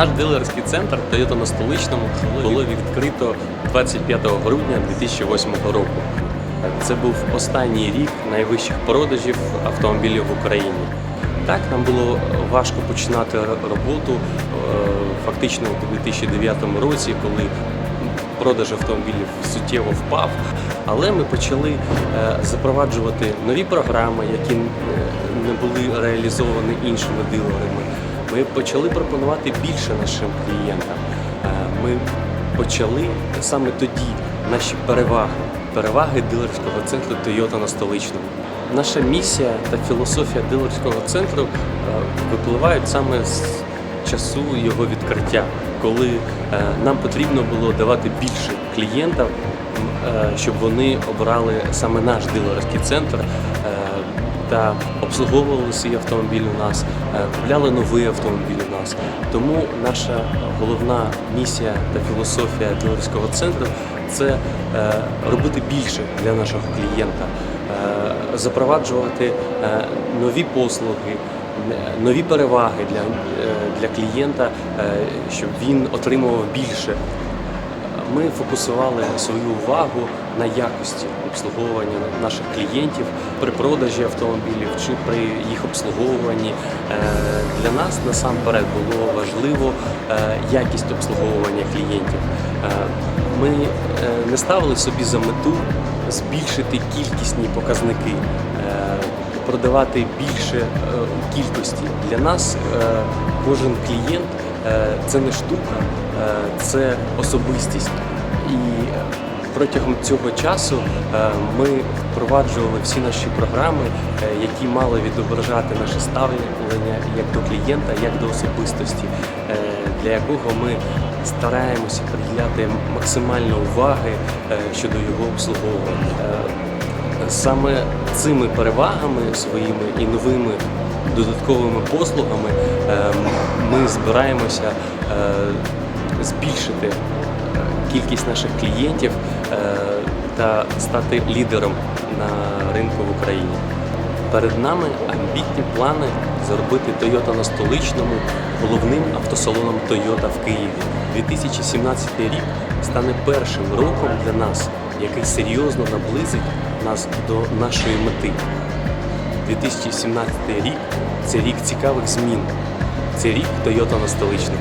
Наш дилерський центр Toyota на столичному було відкрито 25 грудня 2008 року. Це був останній рік найвищих продажів автомобілів в Україні. Так, нам було важко починати роботу е, фактично у 2009 році, коли продаж автомобілів суттєво впав. Але ми почали е, запроваджувати нові програми, які е, не були реалізовані іншими дилерами. Ми почали пропонувати більше нашим клієнтам. Е, Ми почали саме тоді наші переваги, переваги дилерського центру Toyota на столичному. Наша місія та філософія дилерського центру е, випливають саме з часу його відкриття, коли е, нам потрібно було давати більше клієнтам, щоб вони обрали саме наш дилерський центр та обслуговували свій автомобіль у нас, е, купляли новий автомобіль у нас. Тому наша головна місія та філософія дилерського центру це е, робити більше для нашого клієнта, е, запроваджувати нові послуги, нові переваги для, для клієнта, щоб він отримував більше. Ми фокусували свою увагу на якості обслуговування наших клієнтів при продажі автомобілів чи при їх обслуговуванні. Е, Для нас насамперед було важливо е, якість обслуговування клієнтів. Е, Ми не ставили собі за мету збільшити кількісні показники, продавати більше кількості. Для нас кожен клієнт це не штука, е, це особистість. І е, протягом цього часу е, ми впроваджували всі наші програми, е, які мали відображати наше ставлення як до клієнта, як до особистості, е, для якого ми стараємося приділяти максимально уваги е, щодо його обслуговування. Е, Саме цими перевагами своїми і новими додатковими послугами е, ми збираємося е, збільшити е, кількість наших клієнтів та стати лідером на ринку в Україні. Перед нами амбітні плани зробити Toyota на столичному головним автосалоном Toyota в Києві. 2017 рік стане першим роком для нас, який серйозно наблизить нас до нашої мети. 2017 рік це рік цікавих змін. Це рік Тойота на столичному.